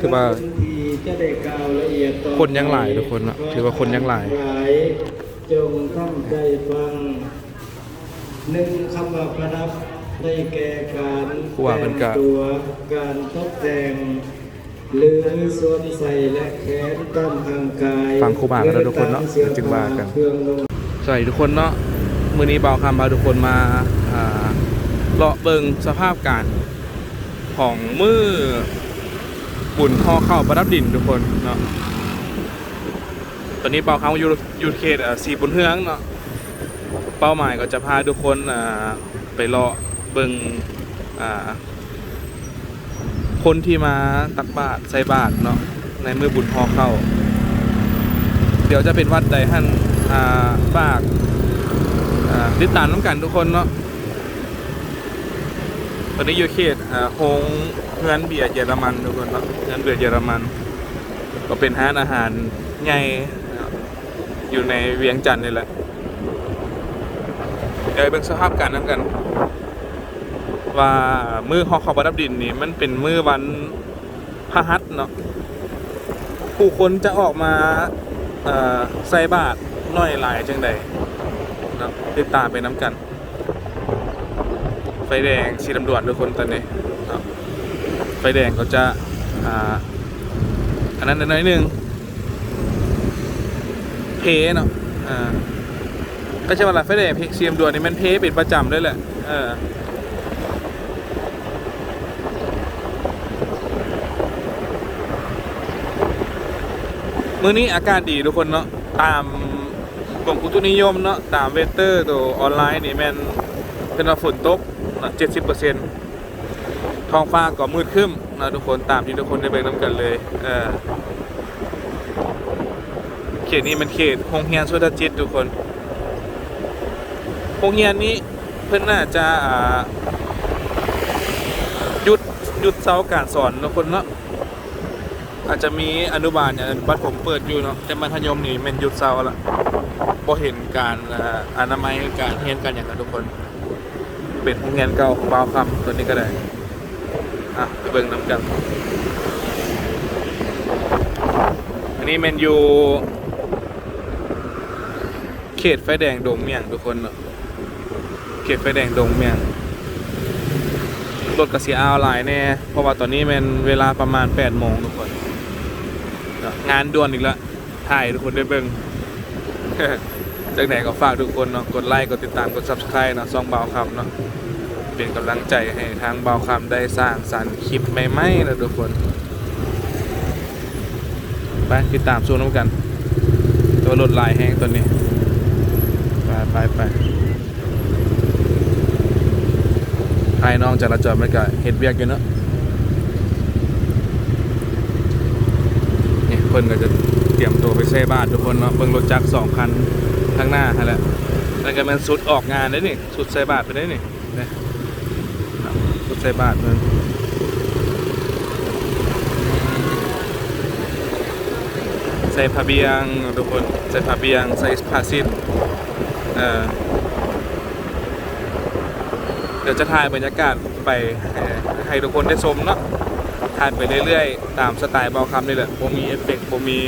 ถือว่าที่จะได้กล่าวละเอียดต่อคนยังหลายทุกคนเนอะถือว่าคนยังหลายจงตั้งใจฟังหนึ่งคำว่าประดับได้แก่การครูว่าเพิ่นก็แต่งตัวการตกแต่งหรือส่วนใส่และแขนตามทางกายฟังครูบากันแล้วทุกคนเนอะหรือตมจึงว่ากันเครื่องนุ่งสวัสดีทุกคนเนาะมื้อนี้เบาคำพาทุกคนมาอ่าเลาะเบิงสภาพการของมือ บุญห่อเข้าประดับดินทุกคนเนาะตอนนี้เบาคำอยู่อยู่เขตอ่าสีบุญเฮืองเนาะเป้าหมายก็จะพาทุกคนอ่าไปเลาะเบิงอ่าคนที่มาตักบาตรใส่บาตรเนาะในมือบุญห่อเข้า เดี๋ยวจะเป็นวัดใดท่านอ่าฝากอ่าติดตามน้ำกันทุกคนเนาะ ตอนนี้อยู่เขตอ่าโฮงเฮือนเบียร์เยอรมันทุกคนเนาะเฮือนเบียร์เยอรมัน ก็เป็นร้านอาหารใหญ่อยู่ในเวียงจันทน์นี่แหละเดี๋ยวไปเบิ่งสภาพการน้ำกัน ว่ามือฮอขอบรับดินนี่มันเป็นมือวันพระหัสเนาะผู้คนจะออกมาอ่อใส่บาทน้อยหลายจังใดเนาะติดตามไปน้ำกัน ไฟแดงสีดำด่วนทุกคนตอนนี้เนาะไฟแดงก็จะอ่าอันนั้นน้อยหนึ่งเพเนาะอ่าก็ใช่ว่าละไฟแดงเพสีดำด่วนนี่มันเพเป็นประจำด้วยแหละเออมื้อนี้อากาศดีทุกคนเนาะตามกรมอุตุนิยมเนาะตามเวเตอร์ตัวออนไลน์นี่แม่นเป็นว่าฝนตก เจ็ดสิบเปอร์เซ็นต์ท้องฟ้าก็มืดครึ้มนะทุกคนตามที่ทุกคนได้เบิ่งน้ำกันเลยเออเขตนี้มันเขตโรงเรียนสุดาจิตทุกคนโรงเรียนนี้เพิ่นน่าจะอ่าหยุดหยุดเสาการสอนทุกคนเนาะอาจจะมีอนุบาลอย่างบัดผมเปิดอยู่เนาะแต่มัธยมนี่มันหยุดเซาละบ่เห็นการอ่าอนามัยการเรียนกันอย่างนั้นทุกคน เป็นโรงเรียนเก่าของบาวคำตัวนี้ก็ได้ อะไปเบิ่งน้ำกัน อันนี้แมนยูเขตไฟแดงดงเมียงทุกคนเนาะเขตไฟแดงดงเมียงรถกระเสียอาวหลายแน่เพราะว่าตอนนี้มันเวลาประมาณ8โมงทุกคนงานด่วนอีกแล้วถ่ายทุกคนได้เบิ่ง จากไหนก็ฝากทุกคนเนาะกดไลค์กดติดตามกด subscribe เนาะซองเบาคำเนาะเป็นกำลังใจให้ทางเบาคำได้สร้างสรรค์คลิปใหม่ๆนะทุกคน ไปติดตามชมน้ำกัน ตัวรถลายแห้งตัวนี้ ไปไปไปภายน้องจราจรมันก็เห็ดเวียกอยู่เนาะเนี่ยเพิ่นก็จะเตรียมตัวไปใส่บ้านทุกคนเนาะเบิ่งรถจักรสองคัน ข้างหน้าฮะแหละแล้วก็มันสุดออกงานได้นี่สุดใส่บาทไปได้นี่นะสุดใส่บาทมันใส่ผ้าเบียงทุกคนใส่ผ้าเบียงใส่ผ้าซิดเอ่อเดี๋ยวจะถ่ายบรรยากาศไปให้ทุกคนได้ชมเนาะถ่ายไปเรื่อยๆ ตามสไตล์เบาคำนี่แหละผมมีเอฟเฟกต์ผมมี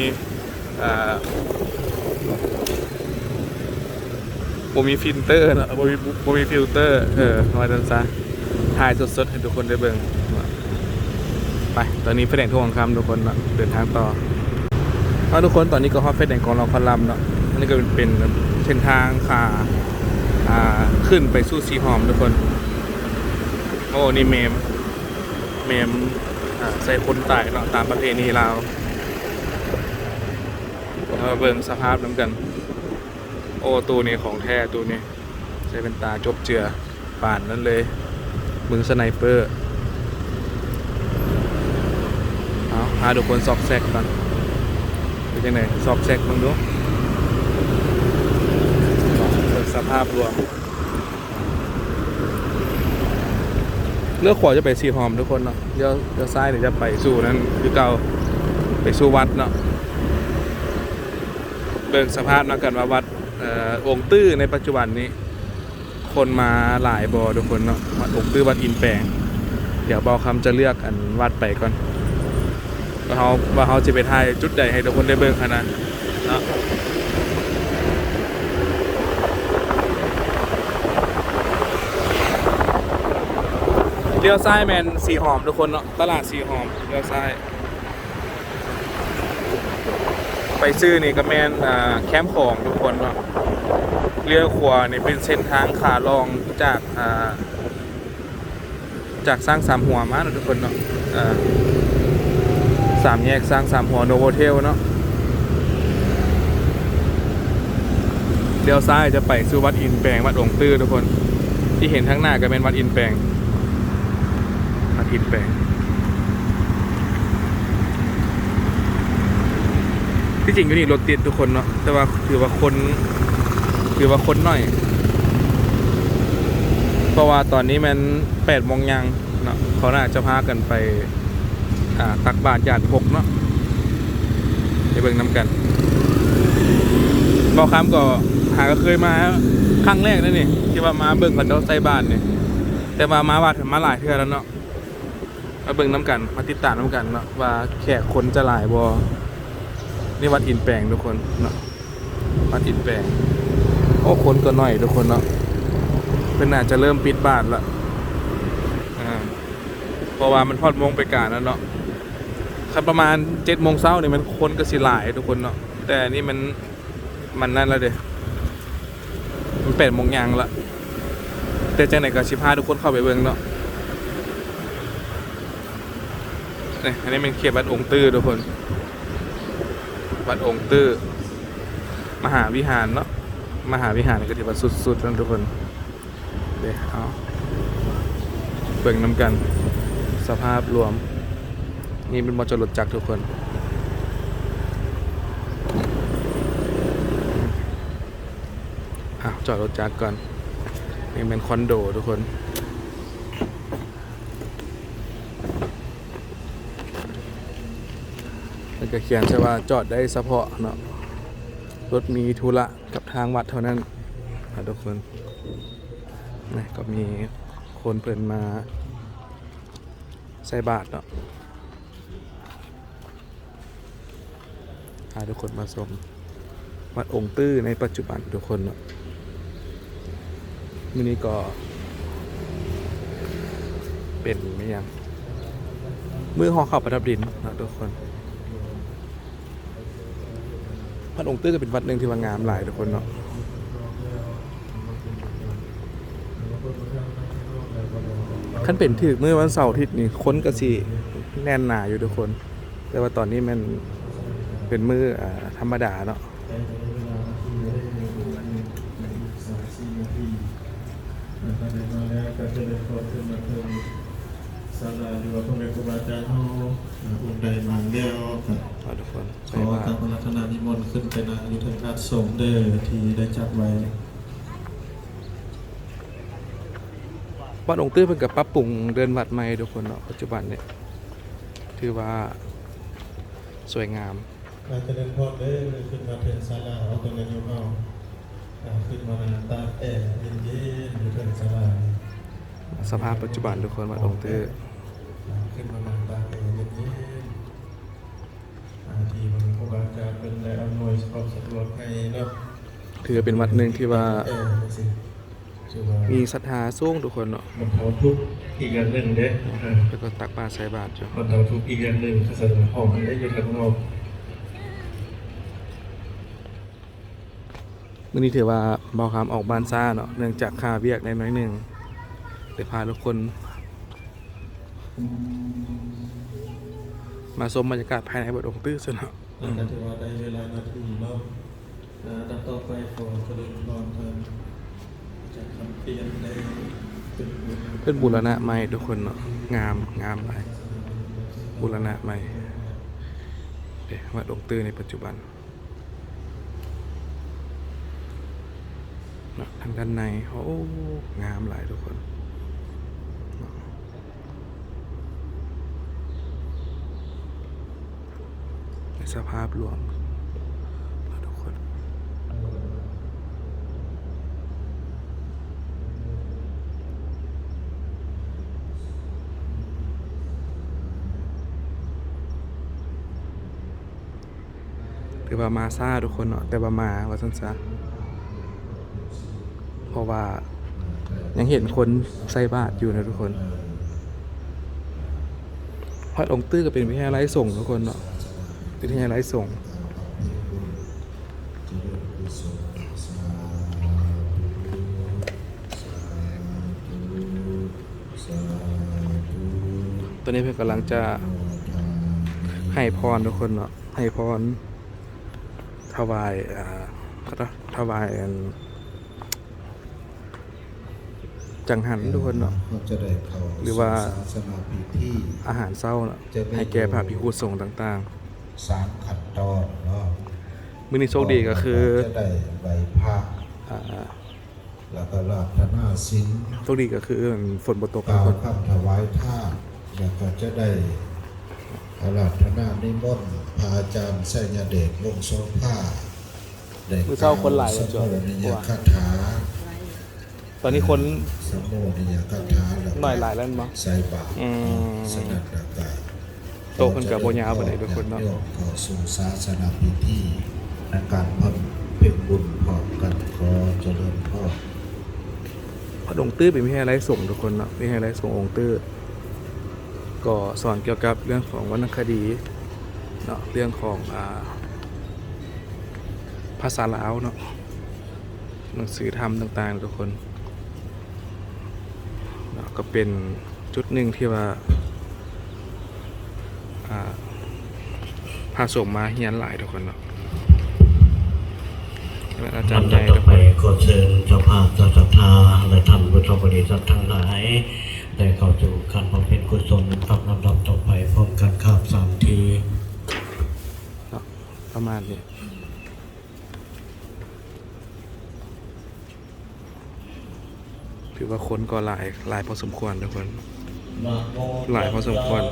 เอ่อผมมีฟิลเตอร์เนอะผมมีผมมีฟิลเตอร์ เออมาดันซะถ่ายสดๆให้ทุกคนได้เบิ่งไป ตอนนี้เฟรนทุ่งคำทุกคนเนาะเดินทางต่อเอาทุกคนตอนนี้ก็ฮอตเฟสแดงของเราคอลัมน์เนาะอันนี้ก็เป็นเส้นทางขาอ่าขึ้นไปสู่สีหอมทุกคน โอ้นี่เมม เมมอ่าใส่คนตายเนาะตามประเพณีลาวเรามาเบิ่งสภาพน้ำกันโอ้ตัวนี้ของแท้ตัวนี้ ใช้เป็นตาจบเจือป่านนั้นเลย มึงสไนเปอร์เอาหาทุกคนซอกแซกก่อนเป็นยังไงซอกแซกมึงดูสภาพรวมเลือกขวาจะไปสีหอมทุกคนเนาะเลี้ยวเลี้ยวซ้ายเดี๋ยวจะไปสู่นั้นคือเก่าไปสู่วัดเนาะเบิ่งสภาพนาะกันว่าวัด องค์ตื้อในปัจจุบันนี้ คนมาหลายบอทุกคนเนาะวัดองค์ตื้อวัดอินแปลง เดี๋ยวบาคำจะเลือกอันวัดไปก่อนว่าเขาว่าเขาจะไปถ่ายจุดใดให้ทุกคนได้เบิ่งขนาดเนาะเลี้ยวซ้ายแมนสีหอมทุกคนเนาะตลาดสีหอมเลี้ยวซ้าย ไป ซื้อนี่ก็แมนอ่าแคมป์ของทุกคนเนาะเลี้ยวขวานี่เป็นเส้นทางขาลองจากาจากสร้างสามหัวมาเนาะทุกคนเนาะสามแยกสร้างสามหัวโนโวเทลเนาะเลี้ยวซ้ายจะไปสู่วัดอินแปลงวัดองค์ตื้อทุกคน ที่เห็นข้างหน้าก็เป็นวัดอินแปลงวัดอินแปลง ที่จริงก็นี่รถติดทุกคนเนาะแต่ว่าถือว่าคนถือว่าคนหน่อย เพราะว่าตอนนี้มันแปดโมงยังเนาะเขาน่าจะพากันไปอาตักบาตรญาติพกเนาะไปเบิ่งน้ำกันบอกคำก็หาก็เคยมาครั้งแรกนั่นนี่ที่ว่ามาเบิ่งกับเจ้าใส่บ้านนี่ยแต่ว่ามาวัดมาหลายเทื่อแล้วเนาะมาเบิ่งน้ำกัน มาติดตามน้ำกันเนาะว่าแขกคนจะหลายบ่ นี่วัดอินแปลงทุกคนเนาะวัดอินแปลงโอ้คนก็น้อยทุกคนเนาะเป็นน่าจะเริ่มปิดบ้านละอ่าเพราะว่ามันพอดมงไปการแล้วเนาะคันประมาณเจ็ดโมงเช้าเนี่ยมันคนก็สิหลายทุกคนเนาะแต่นนี่มันมันนั่นแล้วเด้มันแปดโมงยังละแต่จังไหนก็สิพาทุกคนเข้าไปเบิ่งเนาะนี่อันนี้เป็นเขตวัดองค์ตื้อทุกคน วัดองค์ตื้อมหาวิหารเนาะมหาวิหารก็ถือว่าสุดๆทุกคนเดี๋ยวเอาเบิ่งน้ำกัน สภาพรวม นี่เป็นมอจรถจักรทุกคนอะจอดรถจักรก่อนนี่เป็นคอนโดทุกคน ก็เขียนใช่ว่าจอดได้เฉพาะเนาะรถมีธุระกับทางวัดเท่านั้นทุกคนนี่ก็มีคนเพิ่นมาใส่บาทเนาะพาทุกคนมาชมวัดองค์ตื้อในปัจจุบันทุกคนเนาะมินี้ก็ เป็นไม่ยังมือหอเข่าประดับดินเนาะทุกคน วัดองค์ตื้อก็เป็นวัดหนึ่งที่ว่างามหลายทุกคนเนาะขั้นเป็นถือเมื่อวันเสาร์อาทิตย์นี่ค้นกระสีแน่นหนาอยู่ทุกคน แต่ว่าตอนนี้มันเป็นมืออ่าธรรมดาเนาะ ศาลาอยู่กับพระเมรุบาจารย์เฮาองค์ใดมาเดียวครับ เอาทุกคน ข ใส่ อ ว่า การพระรัตนานิมนต์ขึ้นไปนางยุทธการสงฆ์เด้อ ที่ได้จัดไว้วัดองค์ตื้อเพิ่นกับปรับปรุงเดินวัดใหม่ทุกคนเนาะปัจจุบันเนี่ยถือว่าสวยงามมาเจริญพรเด้อขึ้นมาเป็นศาลาเอาตรงนั้นอยู่เฮาอ่าขึ้นมาตากแอร์เย็นๆอยู่เทิงศาลานี่สภาพปัจจุบันทุกคนวัดองค์ตื้ออ่าขึ้นมาตากแอร์เย็นๆอ่าที่พระเมรุบาจารย์เป็นได้อำนวยความสะดวกให้เนาะ ถือเป็นวัดหนึ่งที่ว่าเออสิถือว่ามีศรัทธาสูงทุกคนเนาะมันเผาทุกข์อีกอย่างหนึ่งเด้เออแล้วก็ตักบาตรใส่บาตรจ้ะมันเผาทุกข์อีกอย่างหนึ่งถ้าใส่หอมได้อยู่ทางนอกมื่อนี้ถือว่าเบาคำออกบ้านซ่าเนาะเนื่องจากค่าเวียกในน้อยหนึ่งเดี๋ยวพาทุกคน มาชมบรรยากาศภายในวัดองค์ตื้อซะเนาะนั่นก็ถือว่าได้เวลานาทีเนาะ นะดับต่อไปขอเจริญพรทางอาจากคำเปลี่ยนในเป็นบุญเพื่อนบูรณะใหม่ทุกคนเนาะงามงามหลายบูรณะใหม่เดี๋ยววัดองค์ตื้อในปัจจุบันเนาะทางด้านในโอ้งามหลายทุกคนในสภาพรวมเนาะทุกคน ถือ ว่ามาซาทุกคนเนาะแต่ว่ามาว่าซันซะเพราะว่ายังเห็นคนใส่บาตรอยู่นะทุกคนวัดองค์ตื้อก็เป็นวิทยาลัยส่งทุกคนเนาะวิทยาลัยส่งตอนนี้เพื่อนกำลังจะให้พรทุกคนเนาะให้พร ถวายอ่าถวายอันจังหันทุกคนเนาะเขาจะได้เข้าหรือว่าสู่ศาสนาพิธีอาหารเศร้าเนาะให้แก่พระภิกษุสงฆ์ต่างสามขั้นตอนเนาะๆมื้อนี้โชคดีก็คือจะได้ใบพระอ่าแล้วก็ราธนาสินโชคดีก็คือฝนบ่ตกกล่าทุวกคนคำถวายท่านแล้วก็จะได้อาราธนานิมนต์ พระอาจารย์ไสยเดชวงศ์โสภาได้มื้อเช้าคนหลายสเลยมจ้ะโภชนิยคาถาตอนนี้คนสมโภชนิยคาถาแล้วก็หน่อยหลายแล้วมั้งใส่บาตรอืมสนัดดากาโตขึ้นกับโบยาวปานใดทุกคนเนาะญติโยมเข้าสู่ศาสนาพิธีในการพันเป็นบุญพร้อมกันขอเจริญพรพระองค์ตื้อเป็นวิทยาลัยส่งฆ์ทุกคนเนาะวิทยาลัยส่งฆ์องค์ตื้อก็สอนเกี่ยวกับเรื่องของวรรณคดี เนาะเรื่องของอภาษาลาวเนาะหนังสือธรรมต่างๆทุกคนเนาะก็เป็นจุดหนึ่งที่ว่าพาสมมาเฮียนหลายทุกคนเนาะอาจารย์ใหญ่ทุกไปคนขอเชิญเจ้าภาพเจ้าศรัทธาและท่านผู้ชมบริษัททั้งหลายได้เข้าสู่การบำเพ็ญกุศลตามลำดับต่อไปพร้อมกันข้ามสามที ประมาณนี้ถือว่าคนก็หลายหลายพอสมควรทุกคน หลายพอสมควร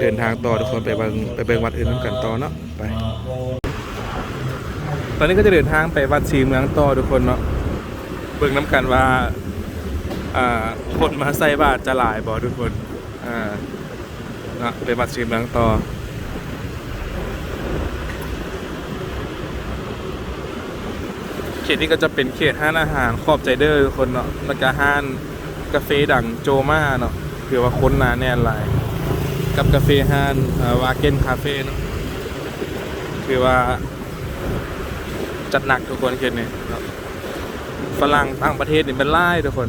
เดินทางต่อทุกคนไปเบิงไปเบิงวัดอื่นน้ำกันต่อเนาะไป ตอนนี้ก็จะเดินทางไปวัดศรีเมืองต่อทุกคนเนาะเบิ่งน้ำกันว่าอ่าคนมาใส่บาตรจะหลายบ่ทุกคนอ่านะไปวัดศรีเมืองต่อ เขตนี้ก็จะเป็นเขตห้านอาหารขอบใจเดอร์ทุกคนเนาะแล้วก็ห้านกาแฟดังโจมาเนาะคือว่าคนหนาแน่นหลายกับกาแฟห้านวาเกนคาเฟ่เนาะคือว่าจัดหนักทุกคนเขตนี้ฝรั่งต่างประเทศนี่เป็นไล่ทุกคน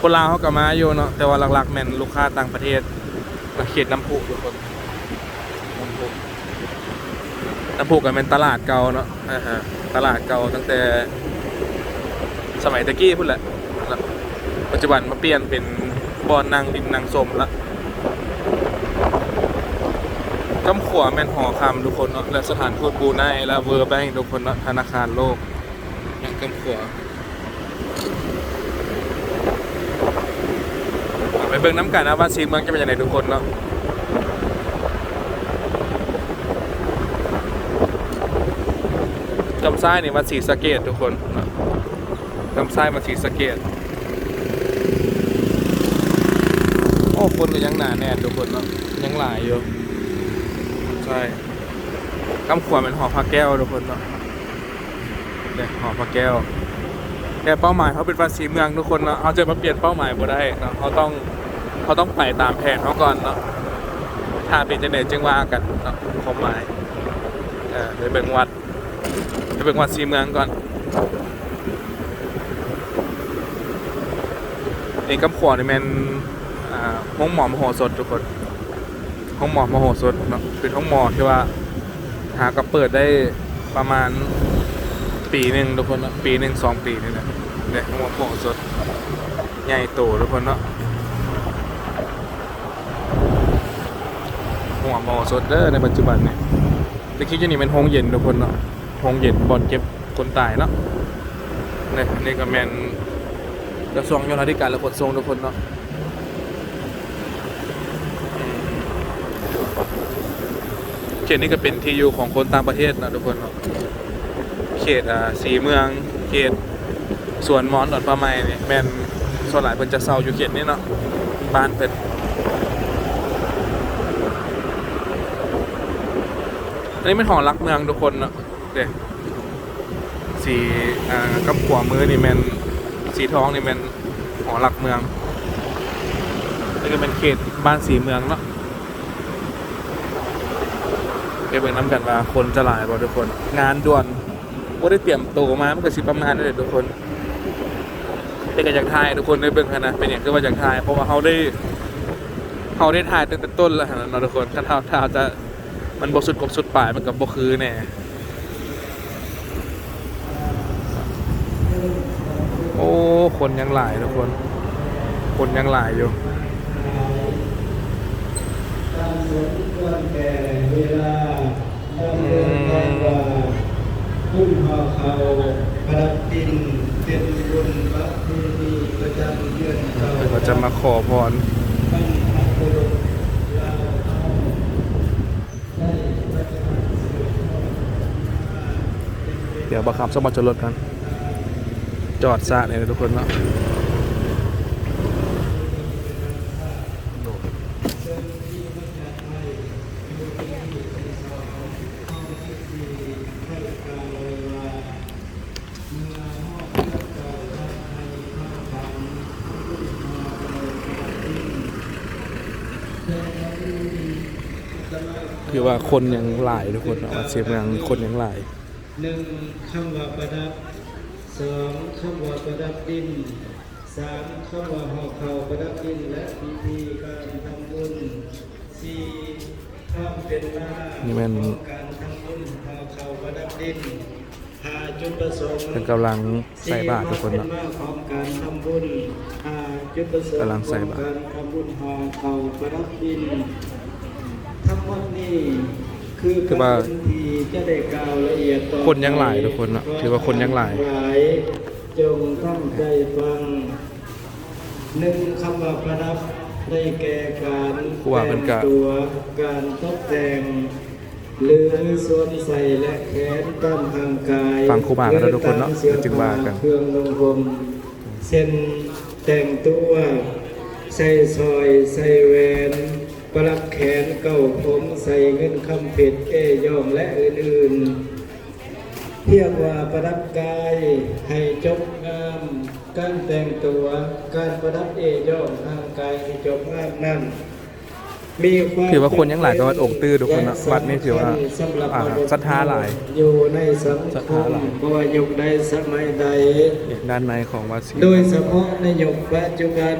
คนลาวเขาก็มาอยู่เนาะแต่ว่าหลักๆแม่นลูกค้าต่างประเทศเขตน้ำพุทุกคนน้ำพุน้ำพุก็เป็นตลาดเก่าเนาะอ่าฮะ ตลาดเก่าตั้งแต่สมัยตะกี้พุ่นแหละ ปัจจุบันมาเปลี่ยนเป็นบอนนางดินนางสมละกำขวแมนหอคำทุกคนเนาะและสถานทูตบูไนและเวอร์แบงก์ทุกคนเนาะธนาคารโลกยังกำขวไปเบิ่งน้ำกันนะว่าซีเมืองจะเป็นยังไงทุกคนเนาะ กำซ้ายนี่วัดศรีสะเกดทุกคนนาะกำซ้ายมาศรีสะเกดโอ้คนก็ยังหนาแน่นทุกคนเนาะยังหลายอยู่ใช่กำขวาเป็นหอพระแก้วทุกคนเนาะเนี่ยหอพระแก้วแต่เป้าหมายเขาเป็นภาษีเมืองทุกคนเนาะเขาจะมาเปลี่ยนเป้าหมายบ่ได้เนาะเขาต้องเขาต้องไปตามแผนเขาก่อนเนาะถ้าเป็นจะเนจึงว่ากันเนาะความหมายเออไปเบิ่งวัด เบิ่งวัดสีเมืองก่อนนี่กำขวานี่มันห้องหมอมโหสถทุกคนห้องหมอมโหสถเนาะเป็นห้องหมอที่ว่า หาก็เปิดได้ประมาณปีหนึ่งทุกคนเนาะปีหนึ่งสองปีนี่แหละเนี่ยห้องหมอมโหสถใหญ่โตทุกคนเนาะห้องหมอมโหสถเด้อในปัจจุบันเนี่ยแต่คิดว่านี่เป็นห้องเย็นทุกคนเนาะ ห้องเย็นบอลเก็บคนตายเนาะนี่นี่ก็แมนกระทรวงโยธาธิการและขนส่งทุกคนเนาะเขตนี้ก็เป็นที่อยู่ของคนต่างประเทศนะทุกคนเนาะเขตอ่าสีเมืองเขตสวนมอนดอนปลาไม้เนี่ยแมนส่วนหลายเพิ่นจะเซาอยู่เขตนี้เนาะบ้านเพิ่นอันนี้เป็นหอรักเมืองทุกคนเนาะ เด็สีอ่ากับขวามือนี่แมนสีทองนี่แมนหอรักเมืองนี่ก็เป็นเขตบ้านสีเมืองเนาะเดี๋ยวเบิ่งน้ำกันว่าคนจะหลายบ่ทุกคน งานด่วนว่าได้เตรียมตัวมามันก็สิประมาณนั้นเลยทุกคนเป็นกันจากไทยทุกคนได้เบิ่งกันนะเป็นอย่างที่ว่าจากไทยเพราะว่าเขาได้เขาได้ถ่ายตั้งแต่ต้นแล้วนะนะทุกคนถ้าถ้าถ้าจะมันบกสุดกบสุดปลายมันกับบกคือแน่ โอ้ คนยังหลายทุกคน คนยังหลายอยู่เวลาเนินการว่าพุ่มหอเขาประดับดินเป็นบุญประเพณีประจำเดือนเขาเดี๋ยจะมาขอพรบรรพบุรุษเราได้ปฏิบัติสืบทอดเดี๋ยวบังคับสมบัติจรถกัน จอดซะเนี่ยทุกคนเนาะคือว่าคนยังหลายทุกคนเนาะเสียเมืองคนยังหลายหนึ่งคำว่าประดับ สองคำว่าประดับดินสามคำว่าหอเขาประดับดินและพิธีการทำบุญสี่ความเป็นมานี่มันของการทำบุญหอเขาประดับดินห้าจุดประสงค์เป็นกำลังใส่บาตรทุกคนสี่เนาะวามเป็นมาของการทำบุญห้าจุดประสงค์กำลังใส่บาตรของการทำบุญหอเขาประดับดินทั้งหมดนี้ คือคือว่าการที่จะได้กล่าวละเอียดต่อคนยังหลายทุกคนเนอะถือว่าคนยังหลายจงตั้งใจฟังหนึ่งคำว่าประดับได้แก่การครูว่าเพิ่นก็แต่งตัวการตกแต่งหรือส่วนใส่และแขนตามทางกายฟังครูบากันแล้วทุกคนเนอะหรือตมสื้อจึงว่ากันเครื่องลงผมเส้นแต่งตัวใส่ซอยใส่แหวน ประดับแขนเก้าผมใส่เงินคำเป็ดเอย่อมและอื่นๆเรียกว่าประดับกายให้จบงาม การแต่งตัวการประดับเอย่อมทางกายให้จบงามนั้นมีความถือว่าคนยังหลายกว่าวัดองค์ตื้อทุกคนนะวัดนี้ถือว่าสำหรับอ่าระบบศรัทธาหลายอยู่ในสังศรัทคธามหลายเพราะว่ายุคใดสมัยใดด้านในของวัดศรีโดยเฉพาะในยุคปัจจุบัน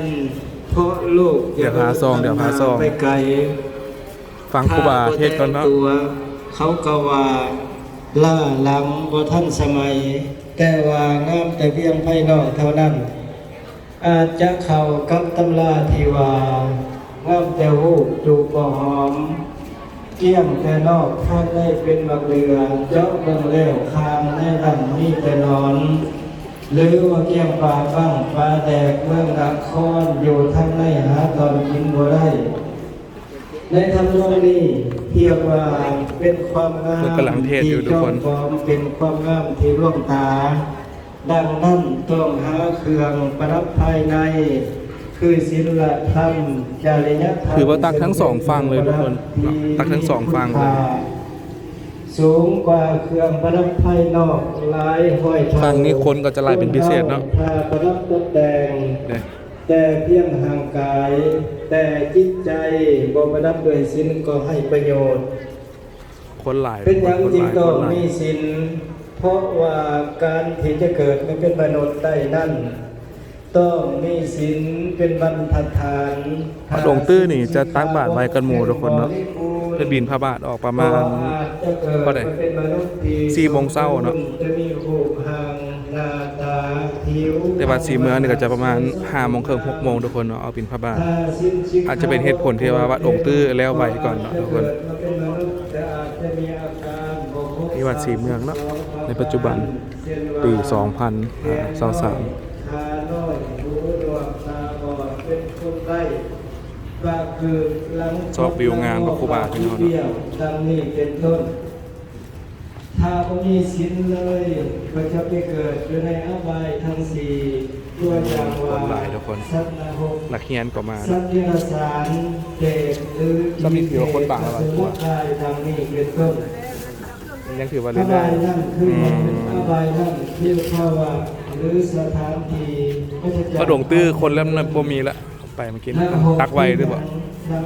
เพราะโลกเดี๋ยวพาซองเดี๋ยวพาซอง ไปไกลฟังครูบาเทศน์ก่อนเนาะตัวเขาก็ว่าล่าหลังบ่ทันสมัย แต่ว่างามแต่เพียงภายนอกเท่านั้น อาจจะเข้ากับตำราที่ว่างามแต่หูปจูบบ่หอมเกี่ยงแต่นอกข้างในเป็นบักเรือเจาะเบิ่งแล้วคางในดันมีแต่นอน หรือว่าเกี่ยงปลาบ้างปลาแดกเมืองนครอยู่ทางในหาตอนกินบ่ได้ในทำนองนี้เทียบว่าเป็นความงามเพิ่นกำลังเทศอยู่ทุกคนที่จอมปลอมเป็นความงามที่ร่วงตา ดังนั้นต้องหาเครื่องประดับภายใน คือศิลธรรมจริยธรรมถือว่าตักทั้งสองฝั่งเลยทุกคน ตักทั้งสองฝั่งเลย สูงกว่าเครื่องประดับภายนอกหลายห้อยเท่าฝั่งนี้คนก็จะหลายเป็นพิเศษเนาะถ้าประดับตกแต่ง เนี่ยแต่เพียงห่างกาย แต่จิตใจบ่ประดับด้วยศีลก็ให้ประโยชน์ คนหลายเป็นอย่างคนจริหงลายต้อคงนหลายมีศีลเพราะว่าการที่จะเกิดมาเป็นมนุษย์ได้นั่น ต้องมีศีลเป็นบรรทัดฐานพระองค์ตื้อนี่จะตักบาตรไว้กันหมู่ทุกคนเนาะจะบินพระบาทออกประมาณก็ก็ได้ได้สี่สี่โมงเช้าเนาะจะมีรูปห่างหน้าตาผิวแต่ว่าสีเมืองนี่ก็จะประมาณห้าโมงครึ่งหกโมงทุกคนเนาะเอาบินพระบาทถ้าสิ้นชีวิตอาจจะเป็นเหตุผลที่ว่าวัดองค์ตื้อแล้วไว้ก่อนเนาะทุกคนจะเกิดมาเป็นมนุษย์แต่อาจจะมีอาการบ่ครบที่วัดศรีเมืองเนาะในปัจจุบันปี2023ขาน้อยหูหนวกตาบอดเป็นคนไร้ก็คือหลัง ชอบวิวงามกับครูบาพี่น้องเนาะเดียวดังนี้เป็นต้น ถ้าบ่มีศีลเลย ก็จะไปเกิดอยู่ในอบายทั้งสี่ตัวอย่างว่าคนหลายทุกคนสัตว์นรกนักเรียนก็มาสัตว์เดรัจฉานเดชหรือก็มีถือว่าคนบางแล้วล่ะสมุทรทางนี้เป็นต้นยังถือว่าอเรื่บาอยยนั่นๆคืออืมอบายนั่นคือภาวะหรือสถานที่พระเจ้าก็ดงตื้อคนแล้วมันบ่มีละไปเมื่อกี้ตักไว้ด้วยบ่นางหกคือสบ้า น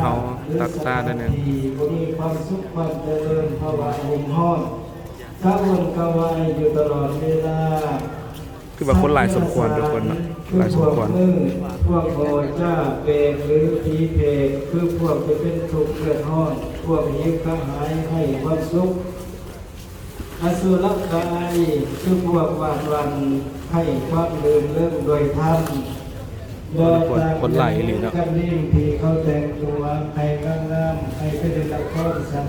เฮาตักซ่าได้เนี่ยที่บ่มีความสุขความเจริญภาวะหุ่มห้อมกระวนกระวายอยู่ตลอดเวลาคือว่าคนหลายสมควรทุกคนเนาะหลายสมควรพวกมือพวกโอจ้าเปรตหรือผีเพกคือพวกจะเป็นทุกข์เดือดร้อนพวกนี้ก็หายให้ความสุขอสุรกายคือพวกวาดวันให้ความเดินเริ่มโดยธรร มคนคนไหลอีหลเนาะนี่เขาแต่งตัวให้งามๆให้เป็นละครสัน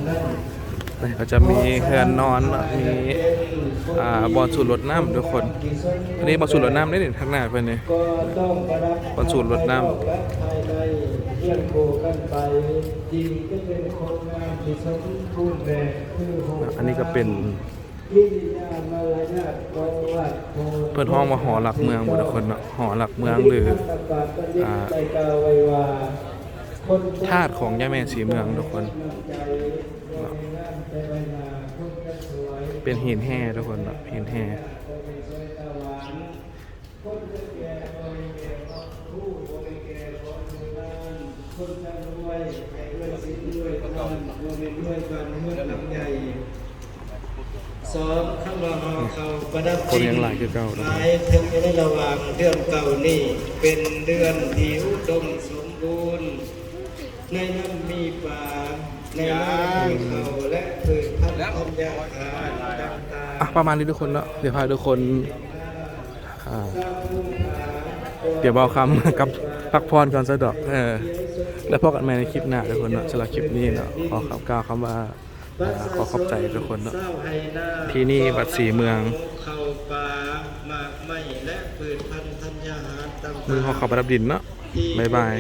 ก็จะมีเฮือนนอนมีอ่าบอลสูตรรดน้ำทุกคน อันนี้บอลสูตรรดน้ำได้เด่นข้างหน้าเพิ่นนี่ก็ต้องประดับบรรจุรดน้ำภายในเยี่ยมโคกันไปจริงก็เป็น เปิดห้องว่าหอหลักเมืองบ่ทุกคนหอหลักเมืองหรือธาตุของย่าแม่สีเมืองทุกคน เป็นหินแห่ทุกคนเนาะหินแห่คนจะรวยให้ด้วยสิ่งด้วยทานรวมด้วยกัน สองข้างเราเขาประดับคนยังหลายคือเก่าทุกหคนลายถึงในระหว่างเดือนเก่านี่เป็นเดือนที่อุดมสมบูรณ์ ในนั้นมีป่าในนั้นมีเขาและพืชพันธุ์ธัญญาหารต่างอะประมาณนี้ทุกคนเนาะเดี๋ยวพาทุกคนอ่าเดี๋ยวบอกคำกับพักพรก่อนสะดอกเออแล้วพบกันใหม่ในคลิปหน้าทุกคนเนาะสำหรับคลิปนี้เนาะขอขับกล่าวคำว่าอ่า ขอขอบใจทุกคนเนาะที่นี่วัดศรีเมืองเข้าป่าหมากไม้และพืชพันธุ์ธัญญาหารต่างๆมือขอขับประดับดินเนาะที่บ๊ายบาย